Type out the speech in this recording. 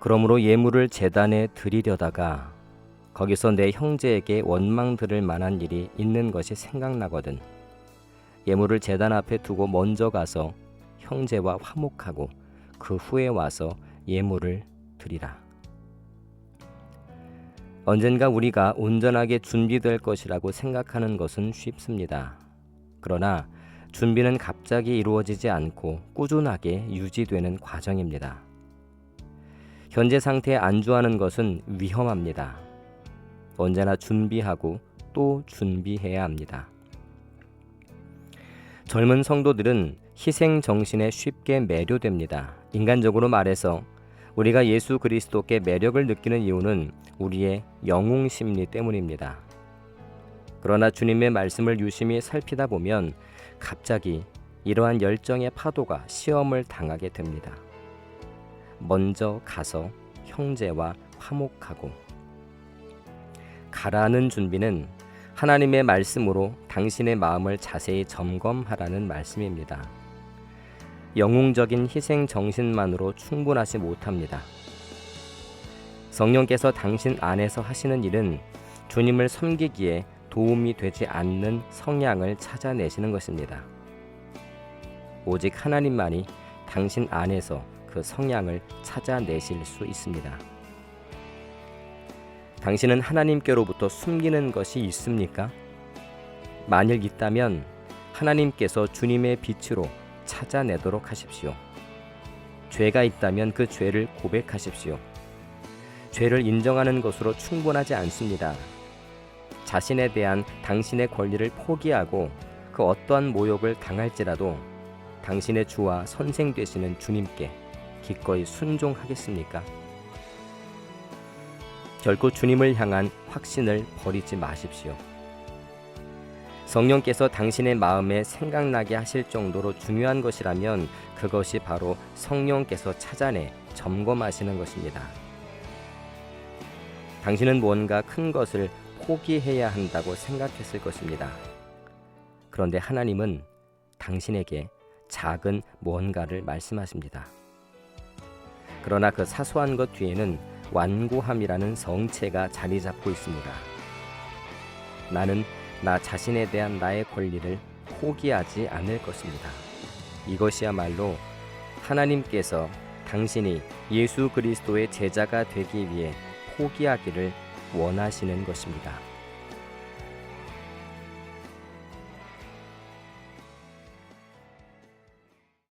그러므로 예물을 재단에 드리려다가 거기서 내 형제에게 원망 들을 만한 일이 있는 것이 생각나거든. 예물을 재단 앞에 두고 먼저 가서 형제와 화목하고 그 후에 와서 예물을 드리라. 언젠가 우리가 온전하게 준비될 것이라고 생각하는 것은 쉽습니다. 그러나 준비는 갑자기 이루어지지 않고 꾸준하게 유지되는 과정입니다. 현재 상태에 안주하는 것은 위험합니다. 언제나 준비하고 또 준비해야 합니다. 젊은 성도들은 희생 정신에 쉽게 매료됩니다. 인간적으로 말해서 우리가 예수 그리스도께 매력을 느끼는 이유는 우리의 영웅 심리 때문입니다. 그러나 주님의 말씀을 유심히 살피다 보면 갑자기 이러한 열정의 파도가 시험을 당하게 됩니다. 먼저 가서 형제와 화목하고 가라는 준비는 하나님의 말씀으로 당신의 마음을 자세히 점검하라는 말씀입니다. 영웅적인 희생 정신만으로 충분하지 못합니다. 성령께서 당신 안에서 하시는 일은 주님을 섬기기에 도움이 되지 않는 성향을 찾아내시는 것입니다. 오직 하나님만이 당신 안에서 그 성향을 찾아내실 수 있습니다. 당신은 하나님께로부터 숨기는 것이 있습니까? 만일 있다면 하나님께서 주님의 빛으로 찾아내도록 하십시오. 죄가 있다면 그 죄를 고백하십시오. 죄를 인정하는 것으로 충분하지 않습니다. 자신에 대한 당신의 권리를 포기하고 그 어떠한 모욕을 당할지라도 당신의 주와 선생 되시는 주님께 기꺼이 순종하겠습니까? 결코 주님을 향한 확신을 버리지 마십시오. 성령께서 당신의 마음에 생각나게 하실 정도로 중요한 것이라면 그것이 바로 성령께서 찾아내 점검하시는 것입니다. 당신은 뭔가 큰 것을 포기해야 한다고 생각했을 것입니다. 그런데 하나님은 당신에게 작은 무언가를 말씀하십니다. 그러나 그 사소한 것 뒤에는 완고함이라는 성체가 자리 잡고 있습니다. 나는 나 자신에 대한 나의 권리를 포기하지 않을 것입니다. 이것이야말로 하나님께서 당신이 예수 그리스도의 제자가 되기 위해 포기하기를 원하시는 것입니다.